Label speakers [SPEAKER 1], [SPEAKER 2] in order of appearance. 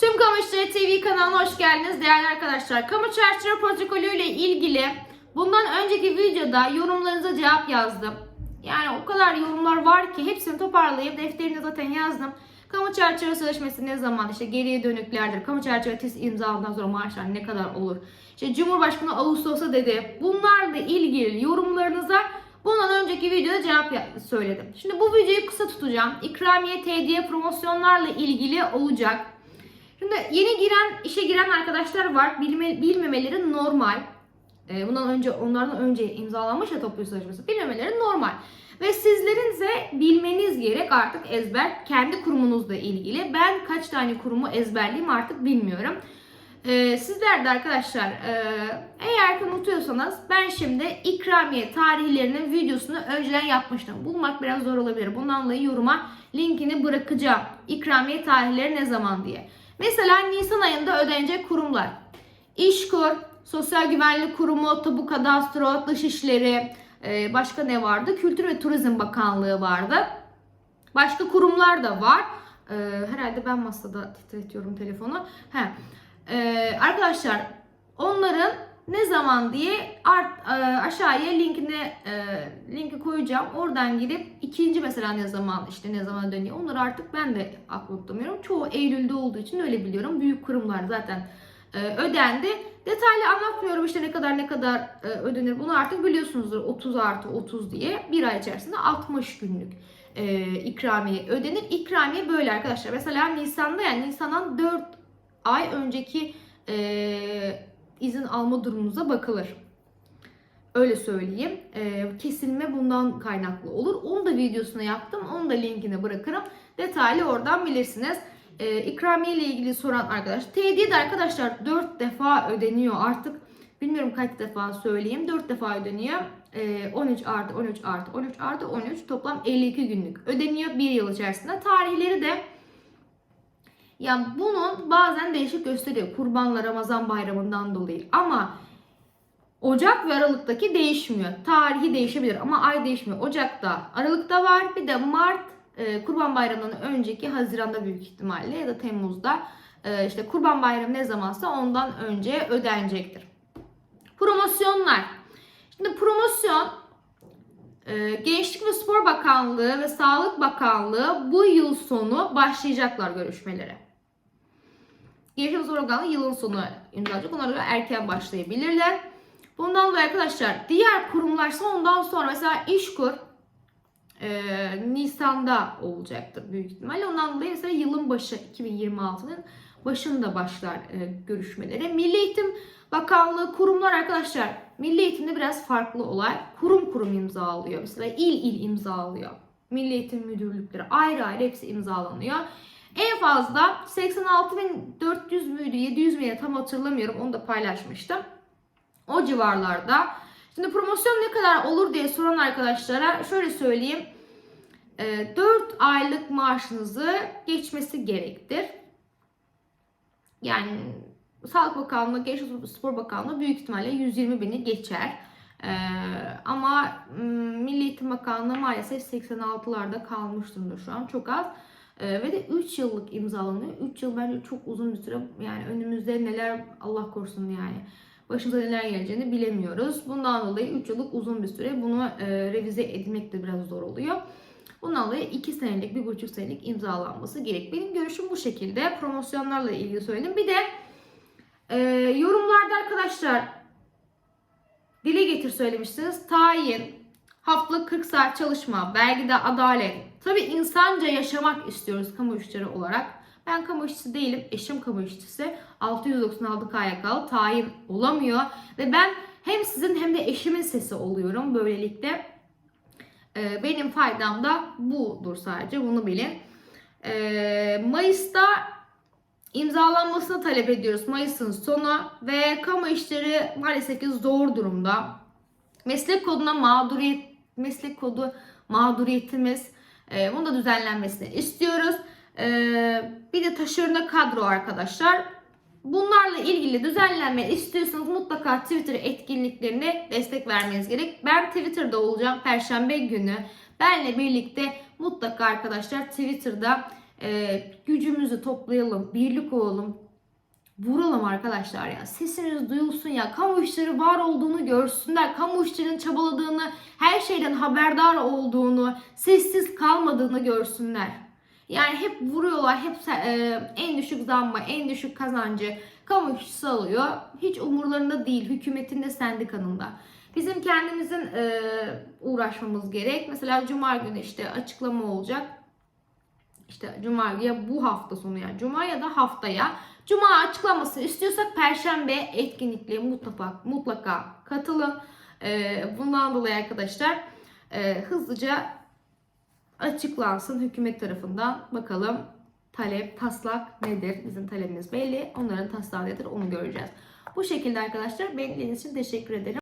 [SPEAKER 1] Tüm Kamu İşleri TV kanalına hoş geldiniz değerli arkadaşlar. Kamu çarşıları protokolü ile ilgili bundan önceki videoda yorumlarınıza cevap yazdım. Yani o kadar yorumlar var ki hepsini toparlayıp defterine zaten yazdım. Kamu çerçeve sözleşmesi ne zaman işte geriye dönüklerdir. Kamu çerçeve test imzaladıktan sonra maaşlar ne kadar olur? İşte Cumhurbaşkanı Ağustos'ta dedi. Bunlarla ilgili yorumlarınıza bundan önceki videoda cevap söyledim. Şimdi bu videoyu kısa tutacağım. İkramiye, TDye promosyonlarla ilgili olacak. Şimdi yeni giren, işe giren arkadaşlar var. Bilme, bilmemeleri normal. Ee, bundan önce, onlardan önce imzalanmış ya toplu sözleşmesi. Bilmemeleri normal. Ve sizlerin ise bilmeniz gerek artık ezber. Kendi kurumunuzla ilgili. Ben kaç tane kurumu ezberleyeyim artık bilmiyorum. Ee, sizler de arkadaşlar e, eğer ki unutuyorsanız ben şimdi ikramiye tarihlerinin videosunu önceden yapmıştım. Bulmak biraz zor olabilir. Bundan dolayı yoruma linkini bırakacağım. İkramiye tarihleri ne zaman diye. Mesela Nisan ayında ödenecek kurumlar. İşkur, Sosyal Güvenlik Kurumu, Tabu Kadastro, Dışişleri, e, başka ne vardı? Kültür ve Turizm Bakanlığı vardı. Başka kurumlar da var. E, herhalde ben masada titretiyorum telefonu. He. E, arkadaşlar onların ne zaman diye art, e, aşağıya linkini e, linki koyacağım. Oradan girip ikinci mesela ne zaman işte ne zaman dönüyor. Onları artık ben de aklımda tutamıyorum. Çoğu Eylül'de olduğu için öyle biliyorum. Büyük kurumlar zaten e, ödendi. Detaylı anlatmıyorum işte ne kadar ne kadar ödenir. Bunu artık biliyorsunuzdur 30 artı 30 diye bir ay içerisinde 60 günlük ikramiye ödenir. İkramiye böyle arkadaşlar. Mesela Nisan'da yani Nisan'dan 4 ay önceki izin alma durumunuza bakılır. Öyle söyleyeyim. E, kesilme bundan kaynaklı olur. Onu da videosunu yaptım. Onu da linkini bırakırım. Detaylı oradan bilirsiniz. E, ikramiye ile ilgili soran arkadaş. TD'de arkadaşlar 4 defa ödeniyor. Artık bilmiyorum kaç defa söyleyeyim. 4 defa ödeniyor. E, 13 artı 13 artı 13 artı 13 toplam 52 günlük ödeniyor bir yıl içerisinde. Tarihleri de yani bunun bazen değişik gösteriyor. Kurbanla Ramazan bayramından dolayı. Ama Ocak ve Aralık'taki değişmiyor. Tarihi değişebilir ama ay değişmiyor. Ocak'ta, Aralık'ta var. Bir de Mart e, Kurban Bayramı'ndan önceki Haziran'da büyük ihtimalle ya da Temmuz'da e, işte Kurban Bayramı ne zamansa ondan önce ödenecektir. Promosyonlar. Şimdi promosyon e, Gençlik ve Spor Bakanlığı ve Sağlık Bakanlığı bu yıl sonu başlayacaklar görüşmelere. Spor Bakanlığı yılın sonu imzalayacak. Onlara göre erken başlayabilirler. Bundan dolayı arkadaşlar diğer kurumlarsa ondan sonra mesela İşkur e, Nisan'da olacaktır büyük ihtimalle. Ondan dolayı mesela yılın başı 2026'nın başında başlar e, görüşmelere. Milli Eğitim Bakanlığı kurumlar arkadaşlar Milli Eğitim'de biraz farklı olay. Kurum kurum imzalıyor. Mesela il il imzalıyor. Milli Eğitim Müdürlükleri ayrı ayrı hepsi imzalanıyor. En fazla 86.400 müydü 700 müydü tam hatırlamıyorum onu da paylaşmıştım. O civarlarda. Şimdi promosyon ne kadar olur diye soran arkadaşlara şöyle söyleyeyim. 4 aylık maaşınızı geçmesi gerektir. Yani Sağlık Bakanlığı, Gençlik Spor Bakanlığı büyük ihtimalle 120 bini geçer. Ee, ama m, Milli Eğitim Bakanlığı maalesef 86'larda kalmış durumda şu an çok az. Ee, ve de 3 yıllık imzalanıyor. 3 yıl bence çok uzun bir süre. Yani önümüzde neler Allah korusun yani. Başımıza neler geleceğini bilemiyoruz. Bundan dolayı 3 yıllık uzun bir süre. Bunu e, revize etmek de biraz zor oluyor. Bundan dolayı 2 senelik, 1,5 senelik imzalanması gerek. Benim görüşüm bu şekilde. Promosyonlarla ilgili söyledim. Bir de e, yorumlarda arkadaşlar dile getir söylemiştiniz. Tayin, haftalık 40 saat çalışma, vergide adalet. Tabii insanca yaşamak istiyoruz kamu işçileri olarak. Ben kamu işçisi değilim. Eşim kamu işçisi. 696 KYK'lı tayin olamıyor. Ve ben hem sizin hem de eşimin sesi oluyorum böylelikle. Ee, benim faydam da budur sadece. Bunu bilin. Ee, Mayıs'ta imzalanmasını talep ediyoruz. Mayıs'ın sonu ve kamu işleri maalesef ki zor durumda. Meslek koduna mağduriyet, meslek kodu mağduriyetimiz e, bunu da düzenlenmesini istiyoruz. E, bir de taşeronda kadro arkadaşlar. Bunlarla ilgili düzenlenme istiyorsanız mutlaka Twitter etkinliklerine destek vermeniz gerek. Ben Twitter'da olacağım Perşembe günü. Benle birlikte mutlaka arkadaşlar Twitter'da e, gücümüzü toplayalım, birlik olalım, vuralım arkadaşlar ya. Sesimiz duyulsun ya. Kamu işleri var olduğunu görsünler. Kamu işlerinin çabaladığını, her şeyden haberdar olduğunu, sessiz kalmadığını görsünler. Yani hep vuruyorlar, hep e, en düşük zammı, en düşük kazancı kamu işçisi alıyor. Hiç umurlarında değil, hükümetin de sendikanın da. Bizim kendimizin e, uğraşmamız gerek. Mesela Cuma günü işte açıklama olacak. İşte Cuma ya bu hafta sonu yani Cuma ya da haftaya Cuma açıklaması istiyorsak Perşembe etkinlikle mutlaka mutlaka katılın. Ee, bundan dolayı arkadaşlar e, hızlıca açıklansın hükümet tarafından. Bakalım talep, taslak nedir? Bizim talebimiz belli. Onların taslağı nedir onu göreceğiz. Bu şekilde arkadaşlar beklediğiniz için teşekkür ederim.